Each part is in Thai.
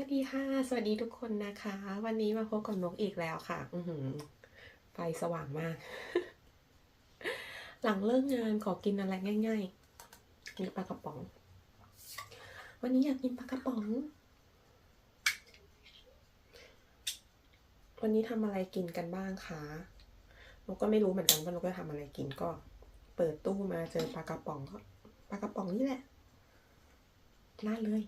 วัสดีค่ะ สวัสดีทุกคนนะคะ วันนี้มาพบกับนกอีกแล้วค่ะ อือหือไฟสว่างมาก หลังเลิกงานขอกินอะไรง่ายๆ มีปลากระป๋อง วันนี้อยากกินปลากระป๋อง วันนี้ทำอะไรกินกันบ้างคะนกก็ไม่รู้เหมือนกันว่านกจะทำอะไรกินก็ เปิดตู้มาเจอปลากระป๋องก็ปลากระป๋องนี่แหละราดเลย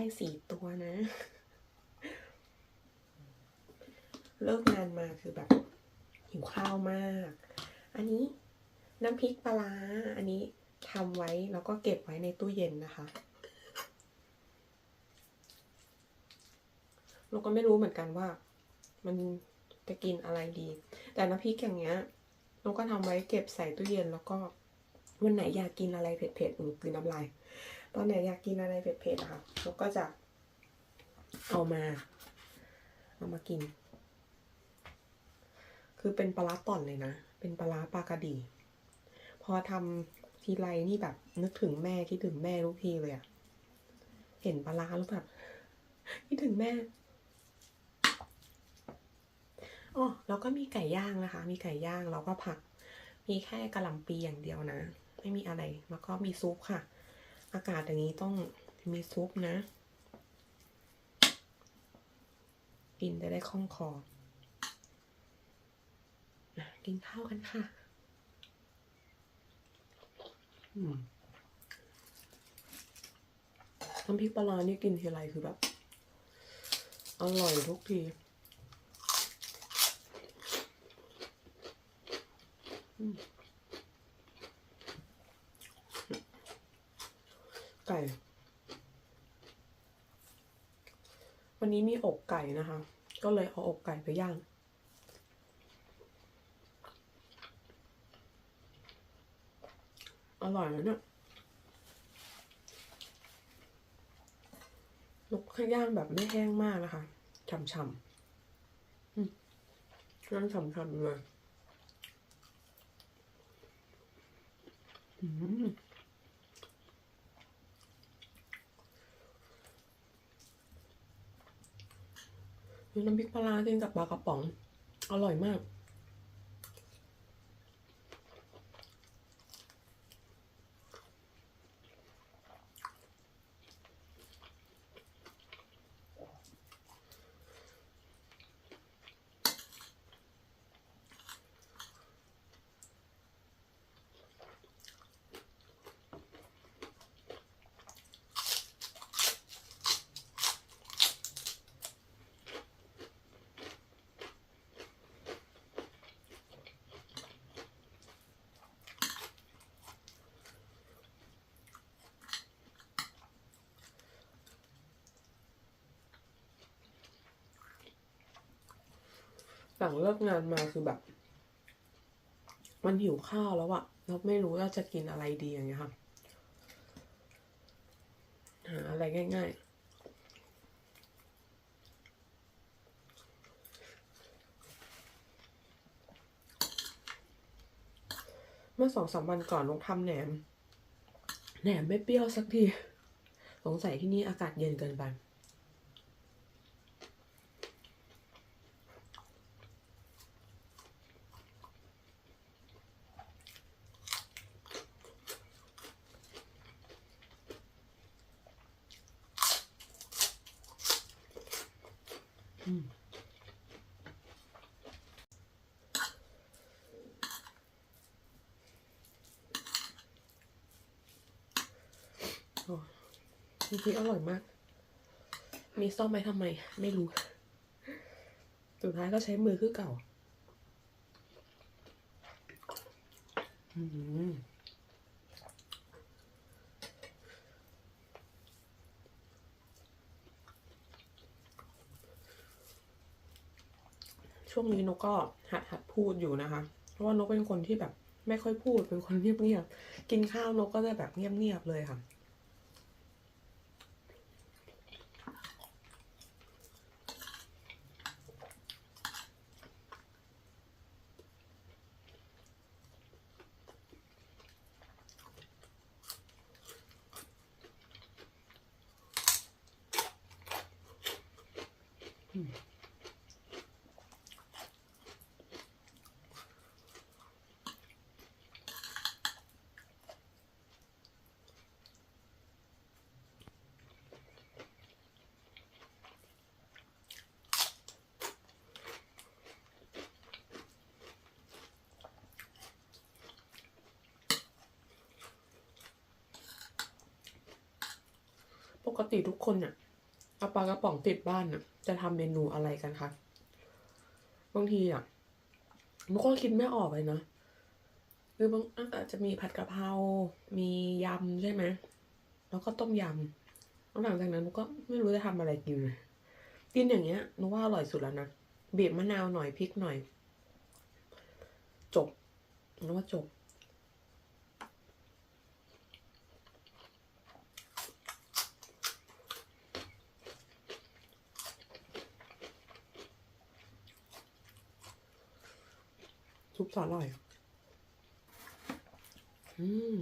ได้สี่ตัวนะ เลิกงานมาคือแบบหิวข้าวมาก อันนี้น้ำพริกปลา อันนี้ทำไว้แล้วก็เก็บไว้ในตู้เย็นนะคะเราก็ไม่รู้เหมือนกันว่า มันจะกินอะไรดี แต่น้ำพริกอย่างเงี้ยเราก็ทำไว้เก็บใส่ตู้เย็นแล้วก็วันไหนอยากกินอะไรเผ็ดๆอือคือน้ำลาย ตอนไหนอยากกินอะไรเผ็ดๆอะค่ะเราก็จะเอามา เอามากิน คือเป็นปลาต่อนเลยนะ เป็นปลาปลากระดี พอทำทีไรนี่แบบ นึกถึงแม่คิดถึงแม่ทุกทีเลยอะเห็นปลาร้าแล้วแบบคิดถึงแม่อ๋อแล้วก็มีไก่ย่างนะคะ มีไก่ย่างแล้วก็ผัก มีแค่กระหล่ำปีอย่างเดียวนะ ไม่มีอะไร แล้วก็มีซุปค่ะ อากาศอย่างนี้ต้องมีซุปนะ กินจะได้คล่องคออะกินข้าวกันค่ะอืมน้ำพริกปลาร้านี่กินทีไรคือแบบ อร่อยทุกที อืม ไก่ วันนี้มีอกไก่นะคะ ก็เลยเอาอกไก่ไปย่างอร่อยนะเนี่ยลูกให้ย่างแบบไม่แห้งมากนะคะ ฉ่ำๆอืมย่งฉ่ำๆเลย อืม มีน้ำพริกปลาร้ากินกับปลากระป๋อง อร่อยมาก หลังเลิกงานมาคือแบบ มันหิวข้าวแล้วอะเราไม่รู้ว่าจะกินอะไรดีอย่างเงี้ยค่ะ หาอะไรง่ายๆ เมื่อสองสามวันก่อนลงทำแหนม แหนมไม่เปรี้ยวสักที สงสัยที่นี่อากาศเย็นเกินไป จริงๆอร่อยมาก มีซ่อมไหมทำไม ไม่รู้ สุดท้ายก็ใช้มือคือเก่า อืม ช่วงนี้นกก็หัดหัดพูดอยู่นะคะ เพราะว่านกเป็นคนที่แบบไม่ค่อยพูด เป็นคนเงียบๆ กินข้าวนกก็จะแบบเงียบๆเลยค่ะ กติทุกคนเนี่ยเอาปลากระป๋องติดบ้านเนี่ยจะทำเมนูอะไรกันคะบางทีอะมันก็คิดไม่ออกเลยนะคือบางอาจจะมีผัดกะเพรา มียำใช่ไหมแล้วก็ต้มยำแล้วหลังจากนั้นหนูก็ไม่รู้จะทำอะไรกินเลยกินอย่างเงี้ยหนูว่าอร่อยสุดแล้วนะบีบมะนาวหน่อยพริกหน่อย จบหนูว่าจบ ซุปสาหร่อย อืม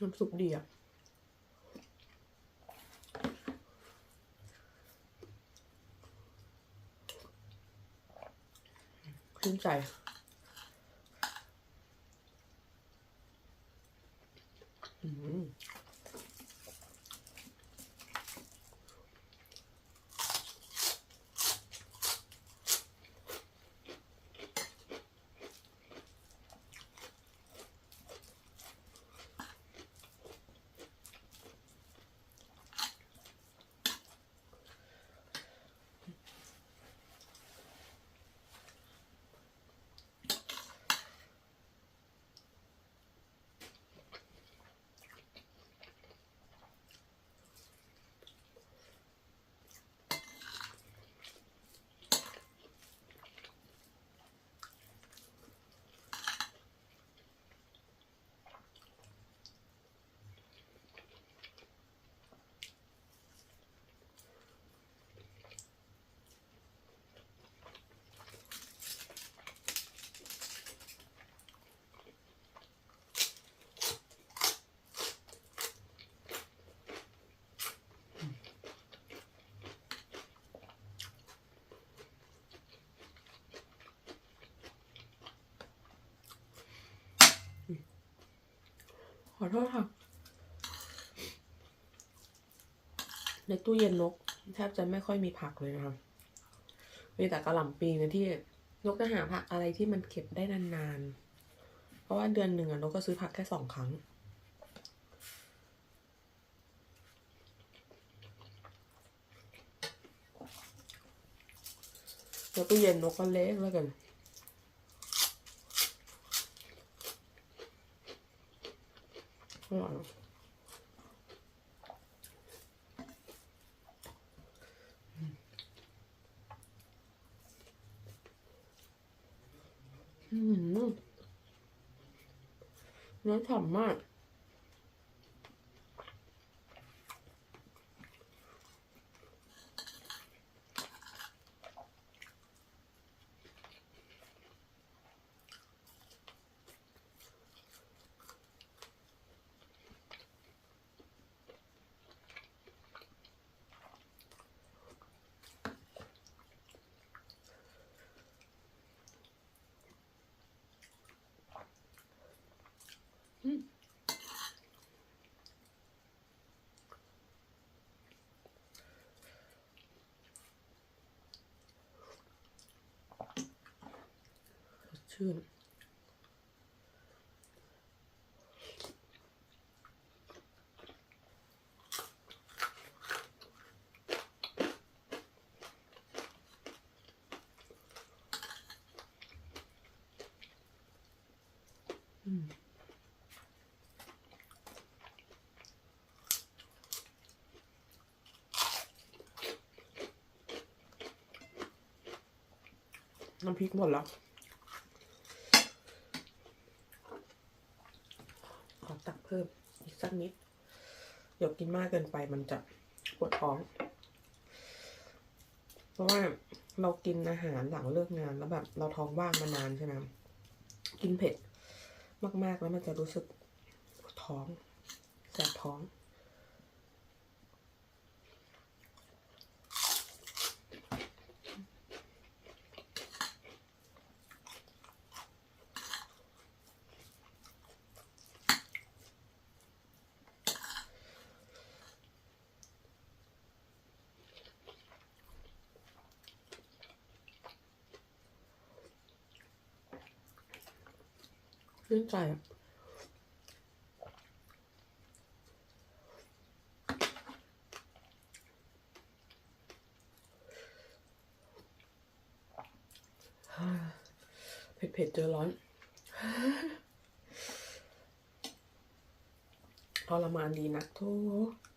น้ำซุปดีอะชื่นใจอืม ขอโทษค่ะ ในตู้เย็นนกแทบจะไม่ค่อยมีผักเลยนะคะมีแต่กระหล่ำปีนะที่นกจะหาผักอะไรที่มันเก็บได้นานๆ เพราะว่าเดือนหนึ่งอะนกก็ซื้อผักแค่สองครั้ง แล้วตู้เย็นนกก็เล็กแล้วกัน อร่อยอะอืมเนื้อฉ่ำมาก สดชื่น น้ำพริกหมดแล้วขอตักเพิ่มอีกสักนิด เดี๋ยวกินมากเกินไปมันจะปวดท้อง เพราะว่าเรากินอาหารหลังเลิกงานแล้วแบบ เราท้องว่างมานานใช่ไหมกินเผ็ดมากๆแล้วมันจะรู้สึกปวดท้องแสบท้อง เรื่องไก่ะเผ็ดๆเจอร้อนทรมานดีนักทุก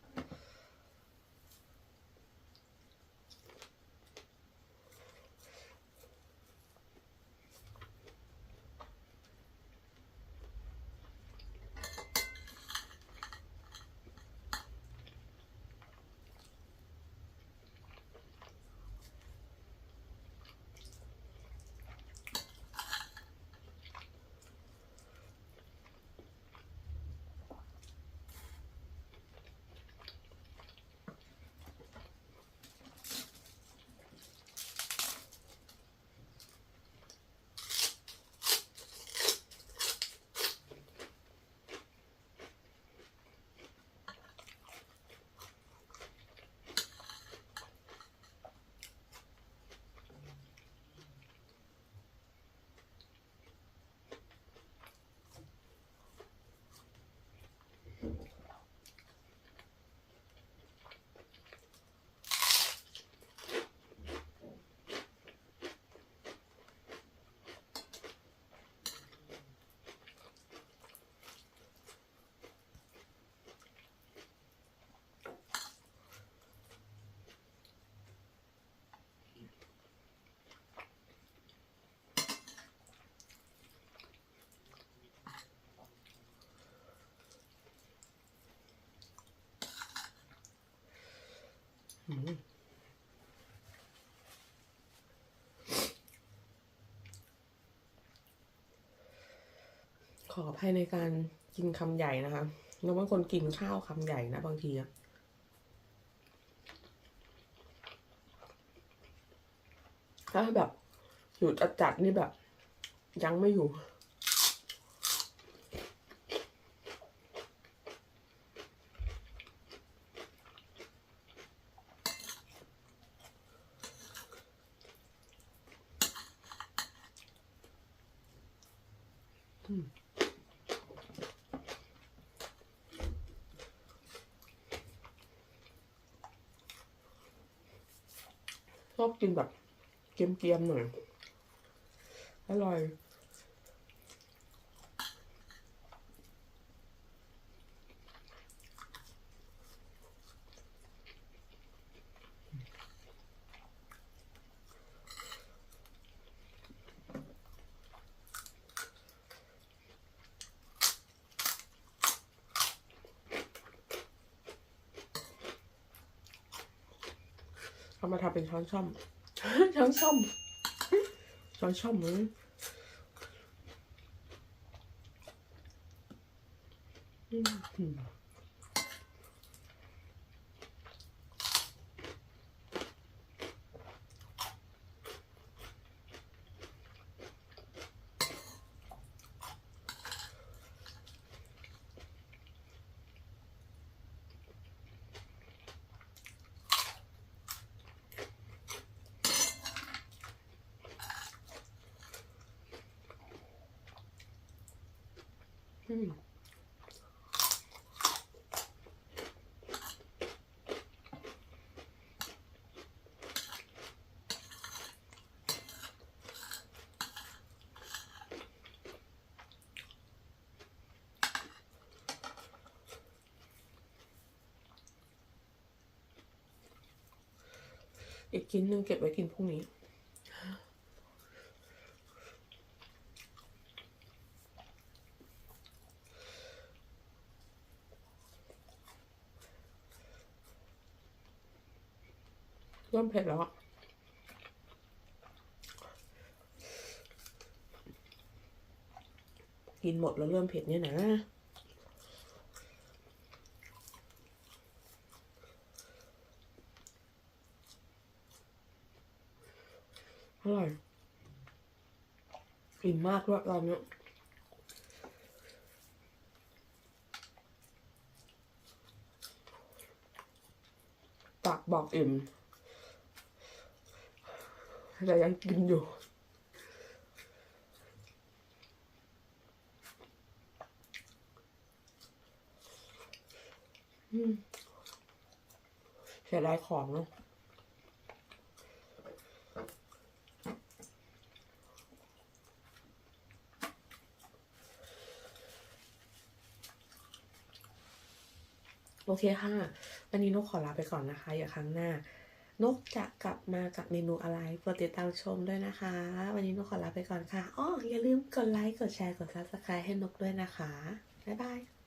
ขออภัยในการกินคำใหญ่นะคะแล้วบางคนกินข้าวคำใหญ่นะ บางทีอะถ้าแบบอยู่จัดๆนี่แบบ ยังไม่อยู่ ชอบกินแบบเกรียมๆหน่อยอร่อย เอามาทำเป็นช้อนช่อม ช้อนช่อม ช้อนช่อมเลยอืม อีกชิ้นหนึ่งเก็บไว้กินพรุ่งนี้ เผ็ดแล้ว กินหมดแล้วเริ่มเผ็ดเนี่ยนะอร่อยอิ่มมากด้วยตอนนี้ปากบอกอิ่ม แต่ยังกินอยู่เสียดายของเนาะโอเคค่ะ วันนี้นกขอลาไปก่อนนะคะ อย่าครั้งหน้า นกจะกลับมากับเมนูอะไรโปรดติดตามชมด้วยนะคะ วันนี้นกขอลาไปก่อนค่ะอ๋ออย่าลืมกดไลค์ กดแชร์ กด subscribe ให้นกด้วยนะคะ บ๊ายบาย